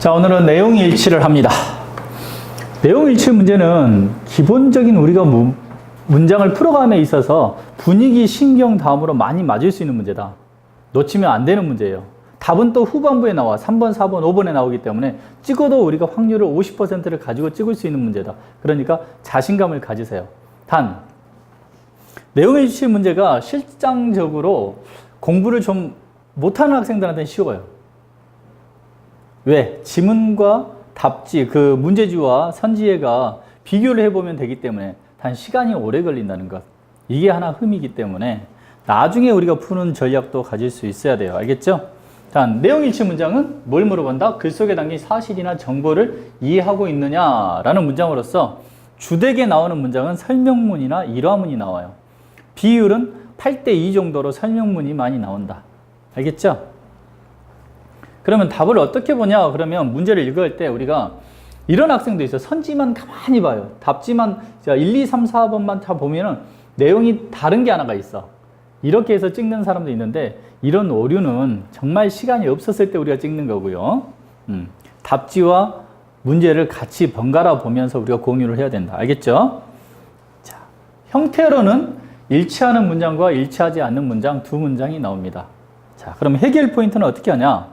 자, 오늘은 내용 일치를 합니다. 내용 일치 문제는 기본적인 우리가 무- 문장을 풀어감에 있어서 분위기, 신경 다음으로 많이 맞을 수 있는 문제다. 놓치면 안 되는 문제예요. 답은 또 후반부에 나와. 3번, 4번, 5번에 나오기 때문에 찍어도 우리가 확률을 50%를 가지고 찍을 수 있는 문제다. 그러니까 자신감을 가지세요. 단, 내용 일치 문제가 실장적으로 공부를 좀 못하는 학생들한테는 쉬워요. 왜? 지문과 답지, 그 문제지와 선지혜가 비교를 해보면 되기 때문에 단 시간이 오래 걸린다는 것. 이게 하나 흠이기 때문에 나중에 우리가 푸는 전략도 가질 수 있어야 돼요. 알겠죠? 단, 내용일치 문장은 뭘 물어본다? 글 속에 담긴 사실이나 정보를 이해하고 있느냐라는 문장으로서 주되게 나오는 문장은 설명문이나 일화문이 나와요. 비율은 8대 2 정도로 설명문이 많이 나온다. 알겠죠? 그러면 답을 어떻게 보냐? 그러면 문제를 읽을 때 우리가 이런 학생도 있어요. 선지만 가만히 봐요. 답지만 자, 1, 2, 3, 4번만 다 보면은 내용이 다른 게 하나가 있어. 이렇게 해서 찍는 사람도 있는데 이런 오류는 정말 시간이 없었을 때 우리가 찍는 거고요. 음, 답지와 문제를 같이 번갈아 보면서 우리가 공유를 해야 된다. 알겠죠? 자, 형태로는 일치하는 문장과 일치하지 않는 문장 두 문장이 나옵니다. 자, 그럼 해결 포인트는 어떻게 하냐?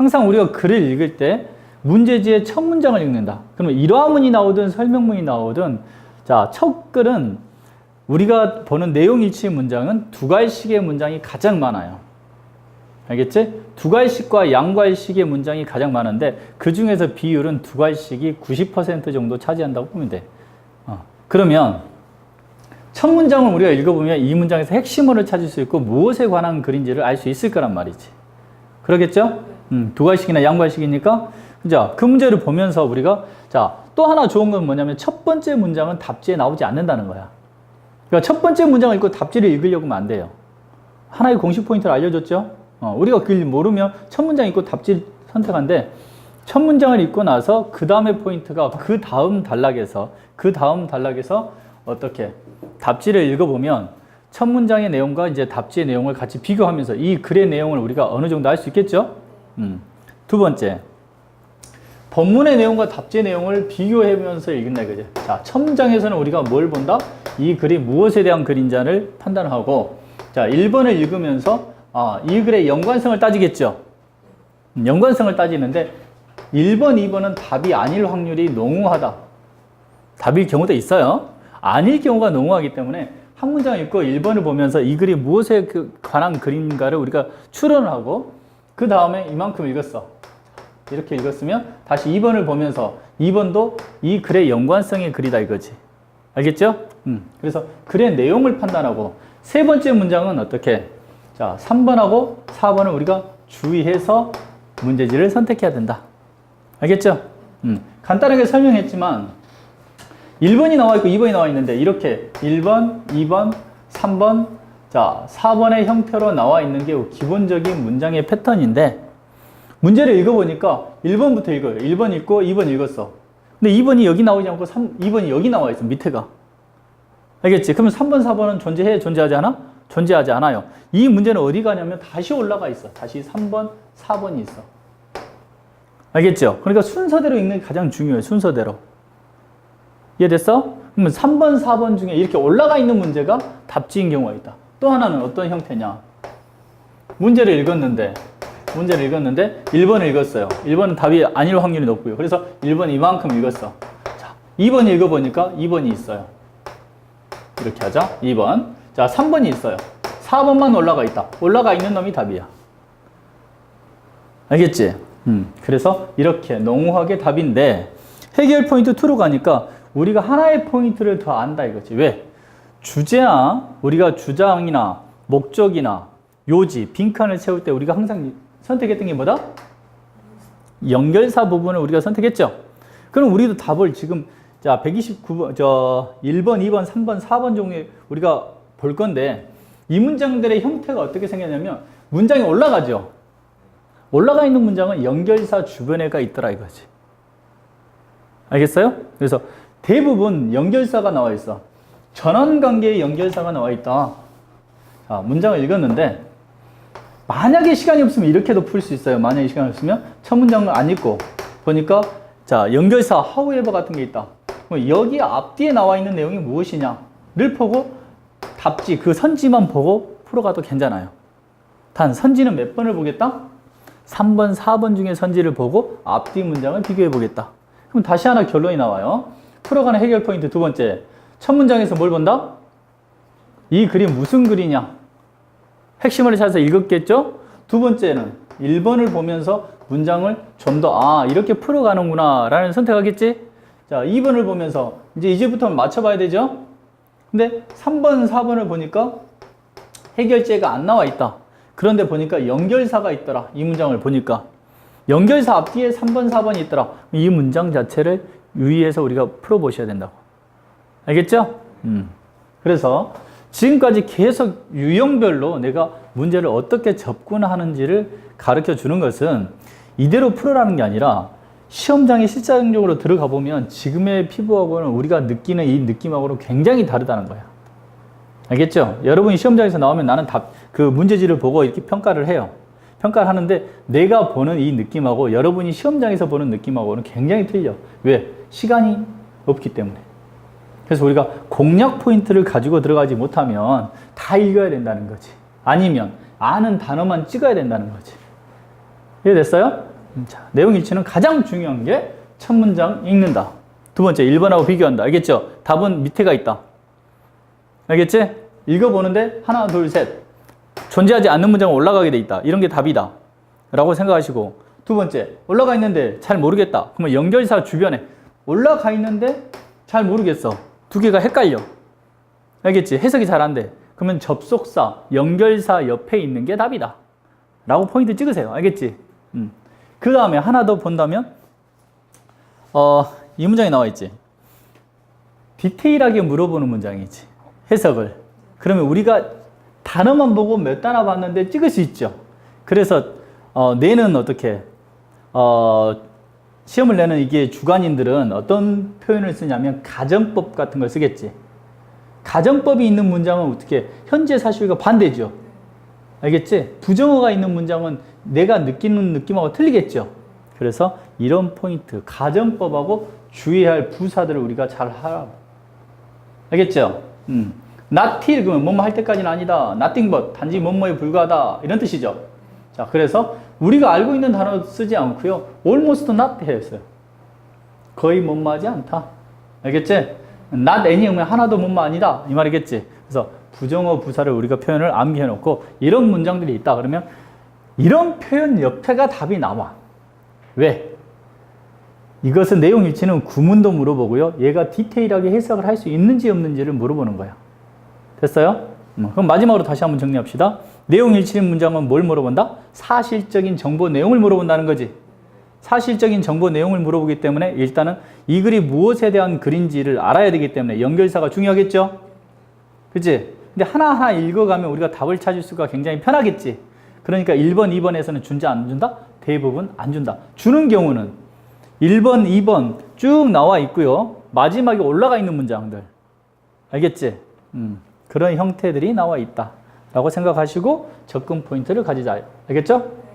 항상 우리가 글을 읽을 때 문제지의 첫 문장을 읽는다. 그러면 일화문이 나오든 설명문이 나오든 자, 첫 글은 우리가 보는 내용 일치 문장은 두 갈식의 문장이 가장 많아요. 알겠지? 두 갈식과 양갈식의 문장이 가장 많은데 그 중에서 비율은 두 갈식이 90% 정도 차지한다고 보면 돼. 어, 그러면 첫 문장을 우리가 읽어보면 이 문장에서 핵심어를 찾을 수 있고 무엇에 관한 글인지를 알 수 있을 거란 말이지. 그러겠죠? 음, 두 갈식이나 양갈식이니까 자, 그 문제를 보면서 우리가 자, 또 하나 좋은 건 뭐냐면 첫 번째 문장은 답지에 나오지 않는다는 거야. 그러니까 첫 번째 문장을 읽고 답지를 읽으려고 하면 안 돼요. 하나의 공식 포인트를 알려줬죠? 어, 우리가 그걸 모르면 첫 문장 읽고 답지 선택한데 첫 문장을 읽고 나서 그 다음에 포인트가 그 다음 단락에서 그 다음 단락에서 어떻게 답지를 읽어보면 첫 문장의 내용과 이제 답지의 내용을 같이 비교하면서 이 글의 내용을 우리가 어느 정도 알 수 있겠죠? 음. 두 번째, 본문의 내용과 답지의 내용을 비교해보면서 읽는다 이거죠. 자, 첫 문장에서는 우리가 뭘 본다? 이 글이 무엇에 대한 글인지를 판단하고, 자, 1번을 읽으면서 아, 이 글의 연관성을 따지겠죠. 음, 연관성을 따지는데 1번, 2번은 답이 아닐 확률이 농후하다. 답일 경우도 있어요. 아닐 경우가 농후하기 때문에 한 문장 읽고 1번을 보면서 이 글이 무엇에 그 관한 글인가를 우리가 추론을 하고 그 다음에 이만큼 읽었어. 이렇게 읽었으면 다시 2번을 보면서 2번도 이 글의 연관성의 글이다 이거지. 알겠죠? 음. 그래서 글의 내용을 판단하고 세 번째 문장은 어떻게? 자, 3번하고 4번을 우리가 주의해서 문제지를 선택해야 된다. 알겠죠? 음. 간단하게 설명했지만 1번이 나와 있고 2번이 나와 있는데 이렇게 1번, 2번, 3번, 자, 4번의 형태로 나와 있는 게 기본적인 문장의 패턴인데 문제를 읽어보니까 1번부터 읽어요. 1번 읽고 2번 읽었어. 근데 2번이 여기 나오지 않고 3, 2번이 여기 나와 있어. 밑에가. 알겠지? 그러면 3번, 4번은 존재해? 존재하지 않아? 존재하지 않아요. 이 문제는 어디 가냐면 다시 올라가 있어. 다시 3번, 4번이 있어. 알겠죠? 그러니까 순서대로 읽는 게 가장 중요해요. 순서대로. 이해됐어? 그러면 3번, 4번 중에 이렇게 올라가 있는 문제가 답지인 경우가 있다. 또 하나는 어떤 형태냐? 문제를 읽었는데, 문제를 읽었는데 1번을 읽었어요. 1번은 답이 아닐 확률이 높고요. 그래서 1번 이만큼 읽었어. 자, 2번 읽어보니까 2번이 있어요. 이렇게 하자. 2번. 자, 3번이 있어요. 4번만 올라가 있다. 올라가 있는 놈이 답이야. 알겠지? 음, 그래서 이렇게 농후하게 답인데 해결 포인트 2로 가니까 우리가 하나의 포인트를 더 안다 이거지. 왜? 주제나 우리가 주장이나 목적이나 요지, 빈칸을 채울 때 우리가 항상 선택했던 게 뭐다? 연결사 부분을 우리가 선택했죠. 그럼 우리도 답을 지금 자 129번 저 1번, 2번, 3번, 4번 종류에 우리가 볼 건데 이 문장들의 형태가 어떻게 생겼냐면 문장이 올라가죠. 올라가 있는 문장은 연결사 주변에가 있더라 이거지. 알겠어요? 그래서 대부분 연결사가 나와 있어. 전원 관계의 연결사가 나와 있다. 자, 문장을 읽었는데 만약에 시간이 없으면 이렇게도 풀 수 있어요. 만약에 시간이 없으면 첫 문장을 안 읽고 보니까 자 연결사 however 같은 게 있다. 그럼 여기 앞뒤에 나와 있는 내용이 무엇이냐를 보고 답지 그 선지만 보고 풀어가도 괜찮아요. 단 선지는 몇 번을 보겠다? 3번, 4번 중에 선지를 보고 앞뒤 문장을 비교해 보겠다. 그럼 다시 하나 결론이 나와요. 풀어가는 해결 포인트 두 번째. 첫 문장에서 뭘 본다? 이 그림 무슨 글이냐? 핵심을 찾아서 읽었겠죠? 두 번째는 1번을 보면서 문장을 좀 더, 아, 이렇게 풀어가는구나, 라는 선택하겠지? 자, 2번을 보면서 이제 이제부터 맞춰봐야 되죠? 근데 3번, 4번을 보니까 해결제가 안 나와 있다. 그런데 보니까 연결사가 있더라. 이 문장을 보니까. 연결사 앞뒤에 3번, 4번이 있더라. 이 문장 자체를 유의해서 우리가 풀어보셔야 된다고. 알겠죠? 음. 그래서 지금까지 계속 유형별로 내가 문제를 어떻게 접근하는지를 가르쳐 주는 것은 이대로 풀어라는 게 아니라 시험장에 실질적으로 들어가 보면 지금의 피부하고는 우리가 느끼는 이 느낌하고는 굉장히 다르다는 거야. 알겠죠? 여러분이 시험장에서 나오면 나는 답, 그 문제지를 보고 이렇게 평가를 해요. 평가를 하는데 내가 보는 이 느낌하고 여러분이 시험장에서 보는 느낌하고는 굉장히 틀려. 왜? 시간이 없기 때문에. 그래서 우리가 공략 포인트를 가지고 들어가지 못하면 다 읽어야 된다는 거지. 아니면 아는 단어만 찍어야 된다는 거지. 이해됐어요? 음, 자, 내용 일치는 가장 중요한 게 첫 문장 읽는다. 두 번째, 1번하고 비교한다. 알겠죠? 답은 밑에가 있다. 알겠지? 읽어보는데 하나, 둘, 셋. 존재하지 않는 문장은 올라가게 돼 있다. 이런 게 답이다. 라고 생각하시고 두 번째, 올라가 있는데 잘 모르겠다. 그러면 연결사 주변에 올라가 있는데 잘 모르겠어. 두 개가 헷갈려. 알겠지? 해석이 잘 안 돼. 그러면 접속사, 연결사 옆에 있는 게 답이다. 라고 포인트 찍으세요. 알겠지? 음. 그 다음에 하나 더 본다면, 어, 이 문장이 나와 있지. 디테일하게 물어보는 문장이지. 해석을. 그러면 우리가 단어만 보고 몇 단어 봤는데 찍을 수 있죠. 그래서, 어, 내는 어떻게, 어, 시험을 내는 이게 주관인들은 어떤 표현을 쓰냐면 가정법 같은 걸 쓰겠지. 가정법이 있는 문장은 어떻게 현재 사실과 반대죠. 알겠지? 부정어가 있는 문장은 내가 느끼는 느낌하고 틀리겠죠. 그래서 이런 포인트, 가정법하고 주의해야 할 부사들을 우리가 잘 하라. 알겠죠? 음. not till 그러면 뭐뭐 할 때까지는 아니다. nothing but 단지 뭐뭐에 불과하다. 이런 뜻이죠. 자, 그래서 우리가 알고 있는 단어 쓰지 않고요. almost not 했어요. 거의 뭐뭐하지 않다. 알겠지? not any면 하나도 아니다. 이 말이겠지? 그래서 부정어 부사를 우리가 표현을 암기해 놓고 이런 문장들이 있다 그러면 이런 표현 옆에가 답이 나와. 왜? 이것은 내용 일치는 구문도 물어보고요. 얘가 디테일하게 해석을 할 수 있는지 없는지를 물어보는 거야. 됐어요? 음, 그럼 마지막으로 다시 한번 정리합시다. 내용 일치는 문장은 뭘 물어본다? 사실적인 정보 내용을 물어본다는 거지. 사실적인 정보 내용을 물어보기 때문에 일단은 이 글이 무엇에 대한 글인지를 알아야 되기 때문에 연결사가 중요하겠죠? 그치? 근데 하나하나 읽어가면 우리가 답을 찾을 수가 굉장히 편하겠지? 그러니까 1번, 2번에서는 준다, 안 준다? 대부분 안 준다. 주는 경우는 1번, 2번 쭉 나와 있고요. 마지막에 올라가 있는 문장들. 알겠지? 음, 그런 형태들이 나와 있다. 라고 생각하시고 접근 포인트를 가지자. 알겠죠?